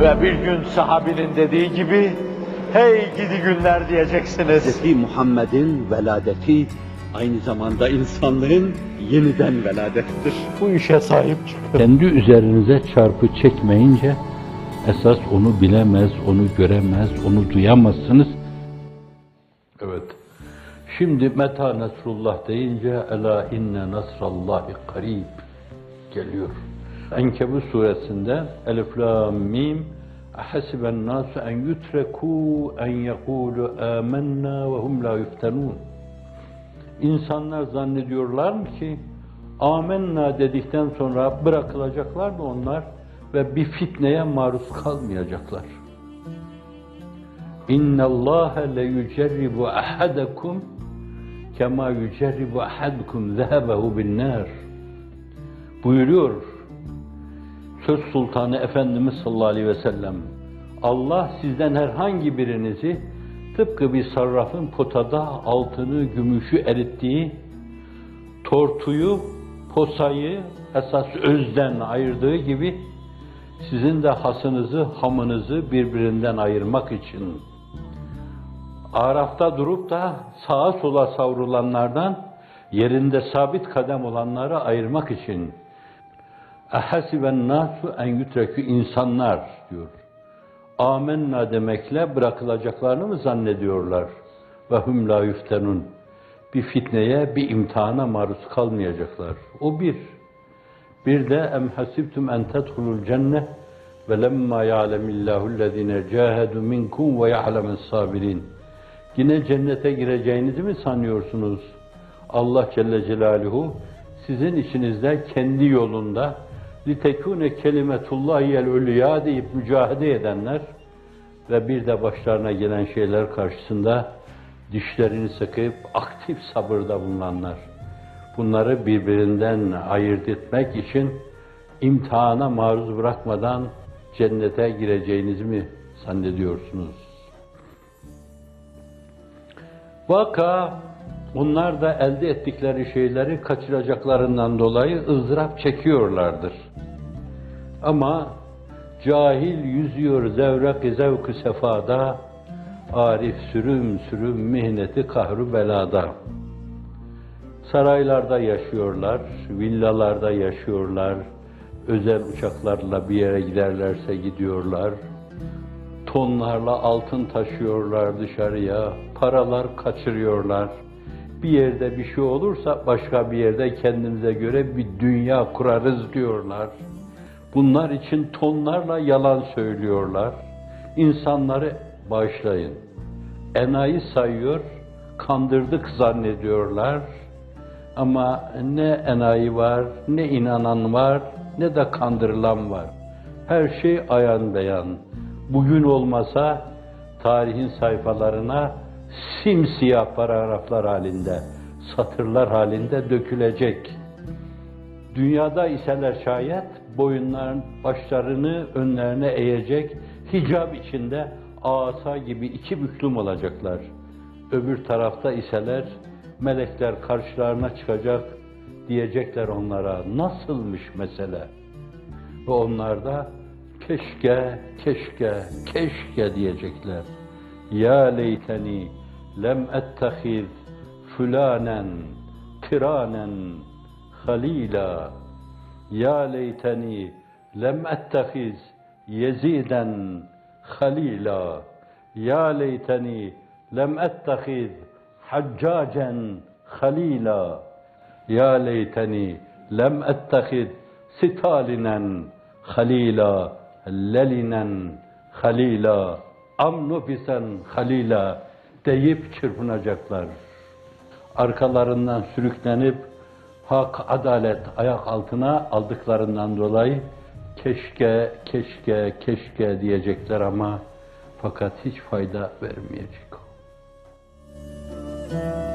Ve bir gün sahabinin dediği gibi, hey gidi günler diyeceksiniz. Hz. Muhammed'in veladeti aynı zamanda insanlığın yeniden veladettir. Bu işe sahip çıkın. Kendi üzerinize çarpı çekmeyince esas onu bilemez, onu göremez, onu duyamazsınız. Evet. Şimdi meta nasrullah deyince ela inne nasrallahi karib geliyor. Enkebut suresinde Elif lam mim ahasiben nasu en yutreku en yekulu amennâ ve hum la yuftenun. İnsanlar zannediyorlar mı ki amenna dedikten sonra bırakılacaklar mı onlar ve bir fitneye maruz kalmayacaklar. İnna Allah le yucerribu ahadakum kema yucerribu ahadukum zehebehu bin nar. Buyuruyor Söz Sultanı Efendimiz sallallahu aleyhi ve sellem. Allah sizden herhangi birinizi tıpkı bir sarrafın potada altını, gümüşü erittiği, tortuyu, posayı esas özden ayırdığı gibi sizin de hasınızı, hamınızı birbirinden ayırmak için Arafta durup da sağa sola savrulanlardan yerinde sabit kadem olanları ayırmak için Ehasiben nasu en yutrekü insanlar diyor. Amenna demekle bırakılacaklarını mı zannediyorlar? Ve hum la yuftenun. Bir fitneye, bir imtihana maruz kalmayacaklar. O bir. Bir de em hasibtum en tedhulul cenne ve lemma ya'lemillahu allazine cahadu minkum ve ya'lemes sabirin. Yine cennete gireceğinizi mi sanıyorsunuz? Allah Celle Celaluhu sizin içinizde kendi yolunda litekune kelimetullahiyel ulya deyip mücadele edenler ve bir de başlarına gelen şeyler karşısında dişlerini sıkıp aktif sabırda bulunanlar. Bunları birbirinden ayırt etmek için imtihana maruz bırakmadan cennete gireceğinizi mi zannediyorsunuz? Vaka onlar da elde ettikleri şeyleri kaçıracaklarından dolayı ızdırap çekiyorlardır. Ama cahil yüzüyor zevrek zevk sefada, arif sürüm sürüm mihneti kahru belada. Saraylarda yaşıyorlar, villalarda yaşıyorlar, özel uçaklarla bir yere giderlerse gidiyorlar, tonlarla altın taşıyorlar dışarıya, paralar kaçırıyorlar. Bir yerde bir şey olursa başka bir yerde kendimize göre bir dünya kurarız diyorlar. Bunlar için tonlarla yalan söylüyorlar. İnsanları bağışlayın. Enayi sayıyor, kandırdık zannediyorlar. Ama ne enayi var, ne inanan var, ne de kandırılan var. Her şey ayan beyan. Bugün olmasa tarihin sayfalarına simsiyah paragraflar halinde, satırlar halinde dökülecek. Dünyada iseler şayet boyunların başlarını önlerine eğecek, hicab içinde asa gibi iki büklüm olacaklar. Öbür tarafta iseler melekler karşılarına çıkacak, diyecekler onlara nasılmış mesele. Ve onlar da keşke, keşke, keşke diyecekler. Ya leyteni لم أتخذ فلانا كرانا خليلا. يا ليتني لم أتخذ يزيدا خليلا. يا ليتني لم أتخذ حجاجا خليلا. يا ليتني لم أتخذ ستالنا خليلا. للنا خليلا. أم نفسا خليلا. deyip çırpınacaklar. Arkalarından sürüklenip hak, adalet ayak altına aldıklarından dolayı keşke, keşke, keşke diyecekler ama fakat hiç fayda vermeyecek. Müzik